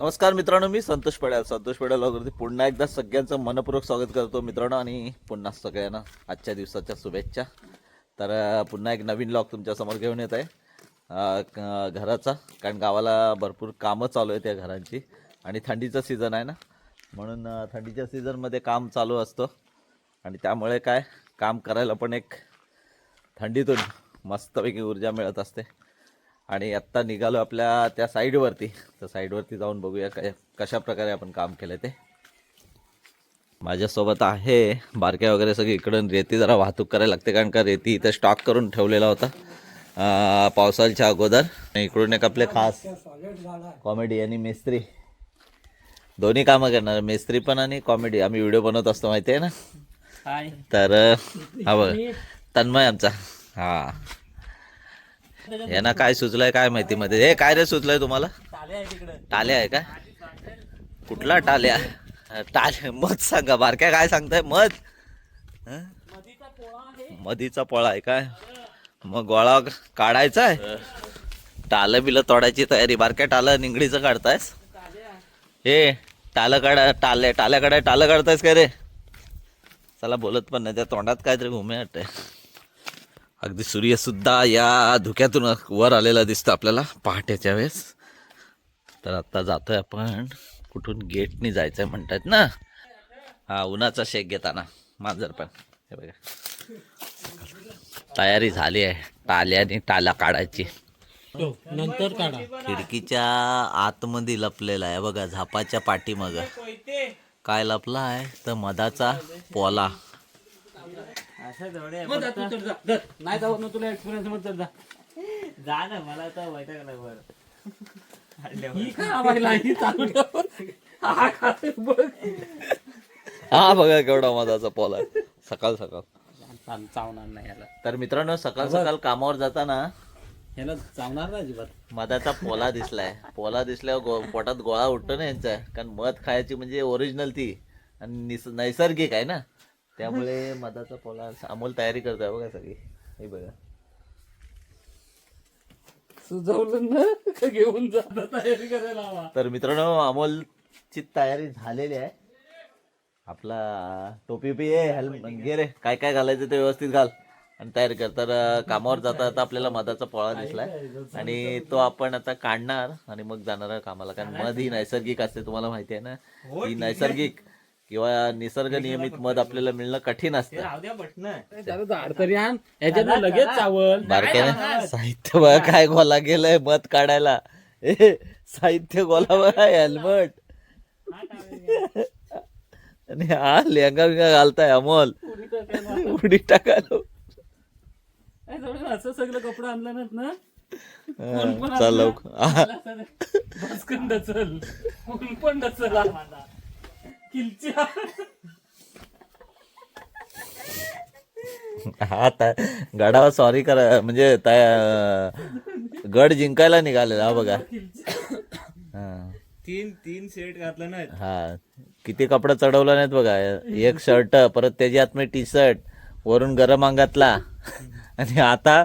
नमस्कार मित्रांनो मी संतोष पड्याल संतोष पड्याल वगैरे पुन्हा एकदा सगळ्यांचं मनपूर्वक स्वागत करतो मित्रांनो आणि पुन्हा सगळ्यांना आजच्या दिवसाच्या शुभेच्छा. तर पुन्हा एक नवीन लॉग तुमच्यासमोर घेऊन येत आहे. घराचा कारण गावाला भरपूर कामं चालू आहेत त्या घरांची आणि थंडीचं सीझन आहे ना. म्हणून थंडीच्या सीझनमध्ये काम चालू असतं. आणि त्यामुळे काय काम करायला पण एक थंडीतून मस्तपैकी ऊर्जा मिळत असते. आणि आत्ता निघालो आपल्या त्या साईडवरती. तर साईडवरती जाऊन बघूया काय कशा प्रकारे आपण काम केलं ते. माझ्यासोबत आहे बारक्या वगैरे सगळी इकडून रेती जरा वाहतूक करायला लागते कारण का रेती इथं स्टॉक करून ठेवलेला होता अं, पावसाळ्याच्या अगोदर. इकडून एक आपले खास कॉमेडी आणि मेस्त्री. दोन्ही कामं करणार मेस्त्री पण आणि कॉमेडी आम्ही व्हिडिओ बनवत असतो माहिती आहे ना तर हा बघ. तन्मय आमचा. हा. यांना काय सुचलंय काय माहिती मध्ये. हे काय रे सुचलंय तुम्हाला? टाल्या आहे का? कुठला टाल्या? टाल्या मध सांगा बारक्या काय सांगताय? मध? मधीचा पोळा आहे. मधीचा पळा आहे काय? मग गोळा काढायचा आहे टालं बिलं तोडायची तयारी. बारक्या टालं निंगडीचं काढतायस? हे टालं काढा टाले टाल्या काढाय टालं काढतायस काय रे? चला बोलत पण नाही. त्या तोंडात काहीतरी घुमे वाटतंय. अगदी सूर्य सुद्धा या धुक्यातून वर आलेला दिसतो आपल्याला पहाटेच्या वेळेस. तर आता जातोय आपण कुठून गेटनी जायचंय म्हणतात ना. हा उन्हाचा शेक घेताना मांजर पण. हे बघा. तयारी झाली आहे टाल्याने टाला काढायची. नंतर काढा. खिडकीच्या आतमध्ये लपलेला आहे बघा झापाच्या पाठीमागं. काय लपला आहे तर मधाचा पोला. असं नाही जाऊ ना तुला एक्सपिरियन्स मग जा. जा ना मला तर वैताग आला बर. ही का बाईला ही चालू ठेव. हा खाते बघ. हा बघा केवढा मधाचा पोला आहे सकाळ सकाळ. चाल- चावणार नाही याला. तर मित्रांनो सकाळ सकाळ कामावर जाताना याला चावणार नाही अजिबात. मधाचा पोला दिसलाय. पोला दिसल्यावर गो पोटात गोळा उठतो ना यांचा. कारण मध खायची म्हणजे ओरिजिनल ती. आणि निस नैसर्गिक आहे ना. त्यामुळे मधाचा पोला अमोल तयारी करतोय बघा सगळी. हे बघा. सुचवलं ना घेऊन जाता तयारी करायला हवा? तर मित्रांनो अमोलची तयारी झालेली आहे. आपला टोपी बी आहे हेल्मेट घे रे काय काय घालायचं ते व्यवस्थित घाल. आणि तयारी कर. तर कामावर जाता जाता आपल्याला मधाचा पोळा दिसलाय. आणि तो आपण आता काढणार आणि मग जाणार कामाला. कारण मध ही नैसर्गिक असते तुम्हाला माहिती आहे ना. ही नैसर्गिक. किंवा निसर्ग नियमित मध आपल्याला मिळणं कठीण असतं. याच्यात लगेच चावल. बारक्याने साहित्य बघा काय? गोला गेलंय मध काढायला. ए साहित्य गोला बघा हेल्मेट. आणि हा लेंगा बिंगा घालताय अमोल. उडी टाकायला. असं सगळं कपडे आणलं ना चल लवकर. ऊन पण डचल आम्हाला. किलच्या. हा ता- गडावर सॉरी करा म्हणजे त्या गड जिंकायला निघालेला हा बघा. हा. तीन तीन सेट घातलं ना हा किती कपडे चढवलं नाहीत बघा. एक शर्ट परत त्याची आतमध्ये टी शर्ट वरून गरम अंगातला. आणि आता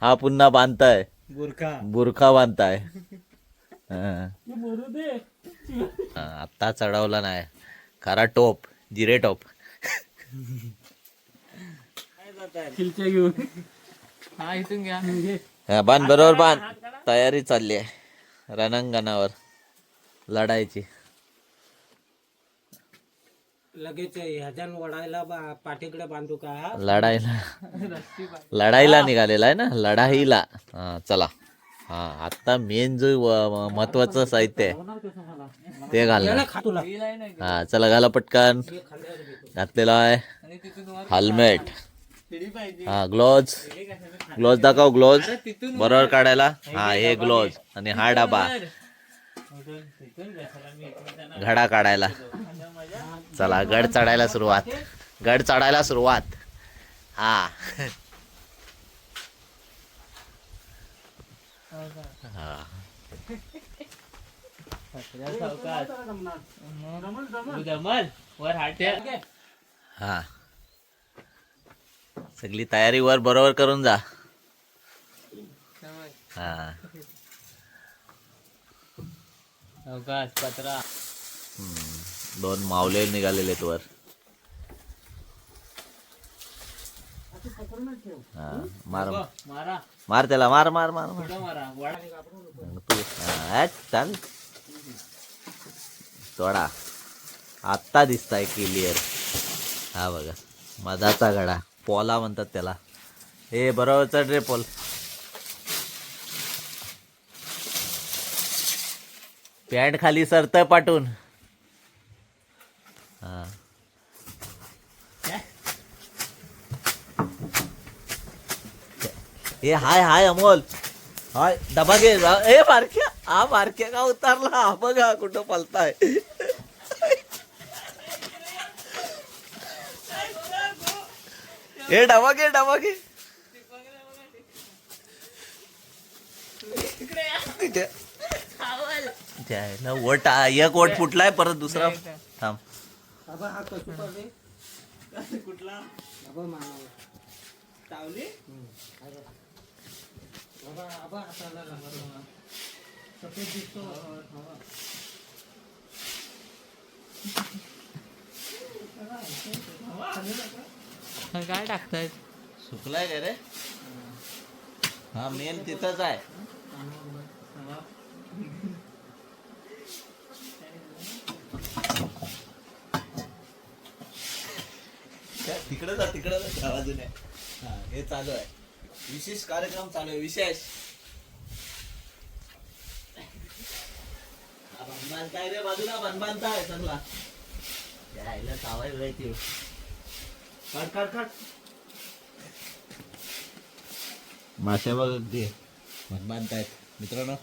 हा पुन्हा बांधताय. बुरखा. बुरखा बांधताय. हा. बोलू दे. हा, आत्ता चढवला नाही. खरा टोप जिरे टोप घेऊन. हा इथून घ्या. हा, बांध बरोबर बांध. तयारी चालली आहे. रणांगणावर. लढायची. लगेच ह्याच्यान वडायला पाठीकडे बांधू का? लढायला. लढाईला निघालेला आहे ना? लढाईला. हा चला. हा आता मेन जो महत्वाचं साहित्य आहे ते घालणार हा चला घाला पटकन. घातलेला आहे. हेल्मेट हा ग्लोज ग्लोज दाखव ग्लोज बरोबर काढायला. हा हे ग्लोज आणि हा डबा. घडा काढायला. चला गड चढायला सुरुवात. गड चढायला सुरुवात. हा. हा. हा. सगळी तयारी वर बरोबर करून जा. हा. अवकाश पत्रा. हम्म, दोन मावले निघालेले आहेत वर. हा, मार. मारा. मार. त्याला मार मार मार मार. हा, चाल. थोडा आत्ता दिसताय क्लिअर हा बघा. मधाचा गडा. पोला म्हणतात त्याला. हे बरोबर चढ रे पोल पॅन्ट खाली सरतय पाठून ए हाय हाय अमोल. हाय डबा घे ए बारक्या हा बारक्या का उतरला? हा बघा कुठं पलताय. ए डबा घे डबा घे. वट एक वट फुटलाय परत दुसरा थांब. काय टाकतायत सुकलाय का रे? हा मेन तिथंच आहे. काय, तिकडे जा तिकडे जा त्या बाजूने हा हे चालू आहे. विशेष कार्यक्रम चालू आहे विशेष. काय रे बाजूला बनबांधताय चांगला. यायला चावाय वेळ ते काढ काढ काढ. माश्या बघ अगदी बांधतायत मित्रांनो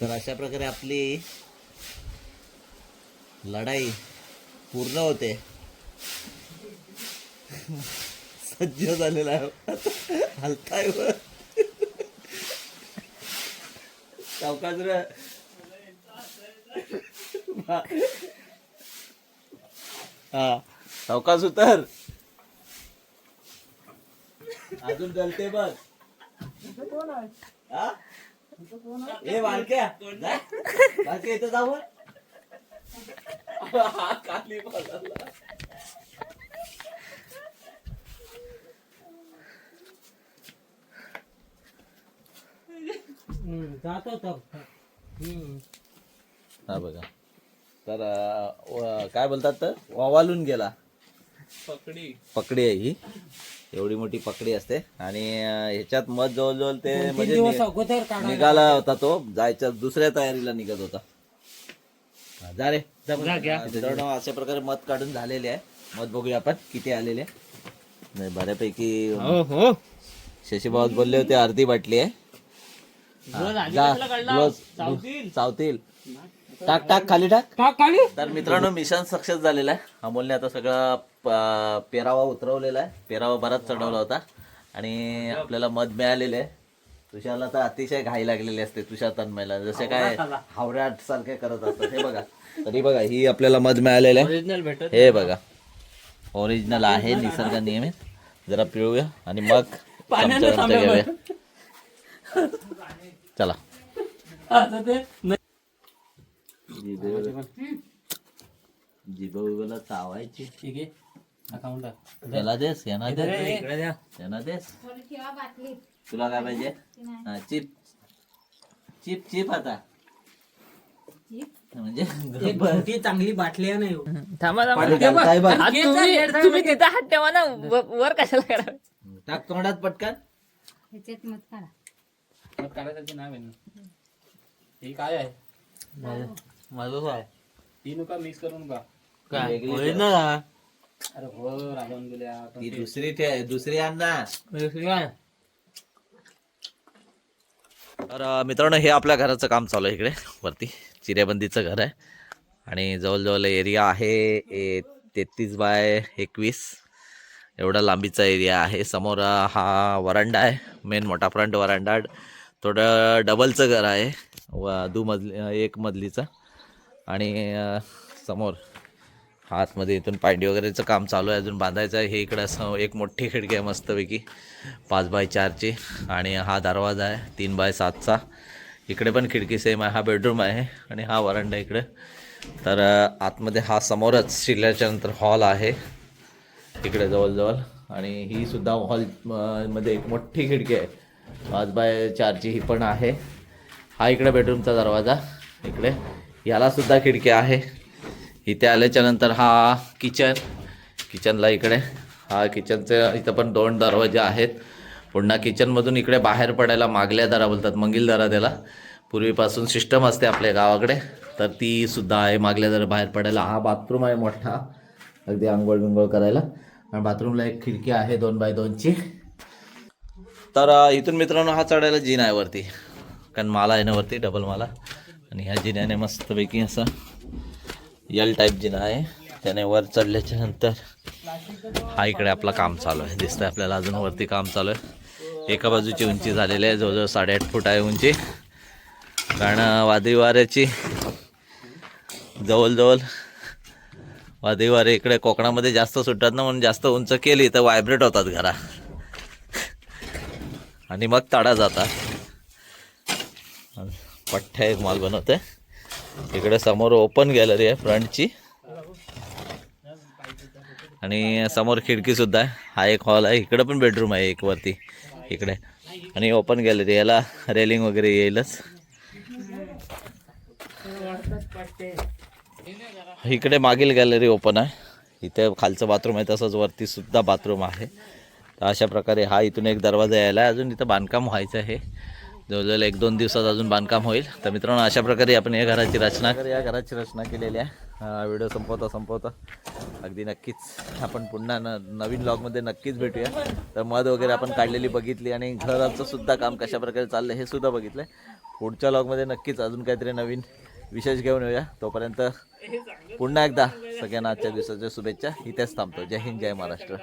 तर अशा प्रकारे आपली लढाई पूर्ण होते. सज्ज झालेला आहे. हलताय वर सावकाश हा. सावकाश उतर. अजून जलते बघ. हे? ए बारक्या जा. इथं जाऊ हा खाली बोला जातो हा बघा. तर अं, व- काय बोलतात तर? वावालून गेला. पकडी. पकडी आहे ही. एवढी मोठी पकडी असते. आणि अं, ह्याच्यात मध जवळजवळ ते म्हणजे दिवस नि- अगोदर काढा निघाला होता तो. जायच्या दुसऱ्या तयारीला निघत होता. हा, जा रे. जा. हा, मित्रांनो अशा प्रकारे मध काढून झालेले आहे. मध बघूया आपण किती आलेले. नाही, बऱ्यापैकी हो हो. शशीभाऊ बोलले होते अर्धी बाटली आहे हा, रोज आधी जा, कशाला काढला? रोज चावतील. टाक टाक खाली टाक. का काढी तर मित्रांनो मिशन सक्सेस झालेलं आहे. अमोलने आता सगळं पेरावा उतरवलेला आहे. पेरावा बराच चढवला होता. आणि आपल्याला मध मिळालेले आहे. तुषारला तर अतिशय घाई लागलेली असते तुषार तन्मयला. जसे काय हावऱ्या सारखे करत असतात. हे बघा. तरी बघा ही आपल्याला मध मिळालेलं आहे. ओरिजिनल भेटत हे बघा. ओरिजिनल आहे निसर्ग नियमित. जरा पिळूया आणि मग. घेऊया चला. आता ते जिबला चावायची. ठीक आहे. अकाउंट त्याला देस यांना देस. तुला काय पाहिजे? हा, चिप. चिप चिप आता. म्हणजे ती चांगली बाटली नाही थांबा तुम्ही तुम्ही तिथं हात ठेवा ना वर कशाला करा? टाक तोंडात पटकन. ह्याच्यात मत काढा. करायचं नाव आहे ना. हे काय आहे? माझं काय ती नुका मिक्स करून का वेगळी. अरे हो रागावून गेल्या. ती दुसरी दुसरी आण ना. तर अं, मित्रांनो हे आपल्या घराचं काम चालू आहे इकडे. वरती चिरेबंदीचं घर आहे. आणि जवळजवळ एरिया आहे तेहतीस बाय एकवीस. एवढा लांबीचा एरिया आहे. समोर अं, हा वरांडा आहे. मेन मोठा फ्रंट वरांडा. थोडं डबलचं घर आहे. व दुमजली एक मजलीचं आणि समोर आतमध्ये इथून पायंडी वगैरेचं काम चालू आहे. अजून बांधायचं आहे. हे इकडं असं एक मोठी खिडकी आहे मस्तपैकी. पाच बाय चारची. आणि हा दरवाजा आहे. तीन बाय सातचा. इकडे पण खिडकी सेम आहे. हा बेडरूम आहे. आणि हा वरांडा इकडे. तर आतमध्ये हा समोरच शिरल्याच्या नंतर हॉल आहे. इकडे जवळजवळ. आणि ही सुद्धा हॉलमध्ये एक मोठी खिडकी आहे. पाच बाय चारची ही पण आहे. हा इकडे बेडरूमचा दरवाजा इकडे. याला सुद्धा खिडकी आहे. इथे आल्याच्यानंतर हा किचन किचनला इकडे. हा किचनचं इथं पण दोन दरवाजे आहेत. पुन्हा किचनमधून इकडे बाहेर पडायला मागल्या दरा बोलतात मंगील दरा त्याला. पूर्वीपासून सिस्टम असते आपल्या गावाकडे. तर ती सुद्धा आहे मागल्या दरा बाहेर पडायला. हा बाथरूम आहे मोठा. अगदी आंघोळ बिंघोळ करायला. आणि बाथरूमला एक खिडकी आहे दोन बाय दोनची. तर इथून मित्रांनो हा चढायला जिन आहे वरती. कारण माला आहे ना वरती डबल माला. आणि ह्या जिन्याने मस्तपैकी असं यल टाईप जिना आहे. त्याने वर चढल्याच्या नंतर हा इकडे आपला काम चालू आहे. दिसतंय आपल्याला अजून वरती काम चालू आहे. एका बाजूची उंची झालेली आहे जवळजवळ साडेआठ फूट आहे उंची. कारण वादळी वाऱ्याची जवळजवळ वादळी वारे इकडे कोकणामध्ये जास्त सुटतात ना म्हणून जास्त उंच केली तर वायब्रेट होतात घरा. आणि मग ताडा जाता. पठ्ठ्या एक माल बनवते इकडे समोर ओपन गॅलरी आहे फ्रंटची आणि समोर खिडकीसुद्धा आहे. हा एक हॉल आहे. इकडं पण बेडरूम आहे एक वरती. इकडे. आणि ओपन गॅलरी याला रेलिंग वगैरे येईलच. इकडे मागील गॅलरी ओपन आहे. इथे खालचं बाथरूम आहे. तसंच वरती सुद्धा बाथरूम आहे. तर अशा प्रकारे हा इथून एक दरवाजा यायला आहे अजून इथं बांधकाम व्हायचं आहे. जवळजवळ एक दोन दिवसात अजून बांधकाम होईल. तर मित्रांनो अशा प्रकारे आपण या घराची रचना या घराची रचना केलेली आहे. हा व्हिडिओ संपवता संपवता अगदी नक्कीच आपण पुन्हा न नवीन ब्लॉगमध्ये नक्कीच भेटूया. तर मध वगैरे आपण काढलेली बघितली आणि घराचं सुद्धा काम कशा प्रकारे चाललं हे सुद्धा बघितलं पुढच्या ब्लॉगमध्ये नक्कीच अजून काहीतरी नवीन विशेष घेऊन येऊया. तोपर्यंत पुन्हा एकदा सगळ्यांना आजच्या दिवसाच्या शुभेच्छा. इथेच थांबतो. जय हिंद जय महाराष्ट्र.